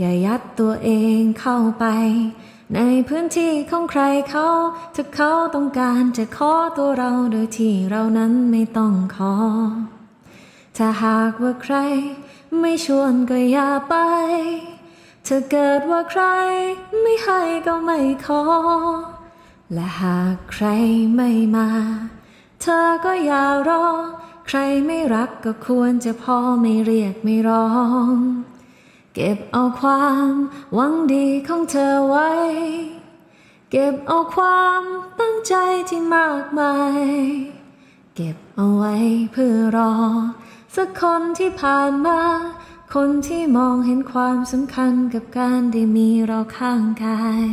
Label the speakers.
Speaker 1: อย่ายัดตัวเองเข้าไป ในพื้นที่ของใครเขาถ้าเขาต้องการจะขอตัวเราโดยที่เรานั้นไม่ต้องขอ ถ้าหากว่าใครไม่ชวนก็อย่าไป ถ้าเกิดว่าใครไม่ให้ก็ไม่ขอ และหากใครไม่มา เธอก็อย่ารอ ใครไม่รักก็ควรจะพอไม่เรียกไม่ร้อง ก็บเอาความหวังดีของเธอไว้ เก็บเอาความตั้งใจที่มากมาย เก็บเอาไว้เพื่อรอ สักคนที่ผ่านมา คนที่มองเห็นความสำคัญกับการได้มีเราข้างกาย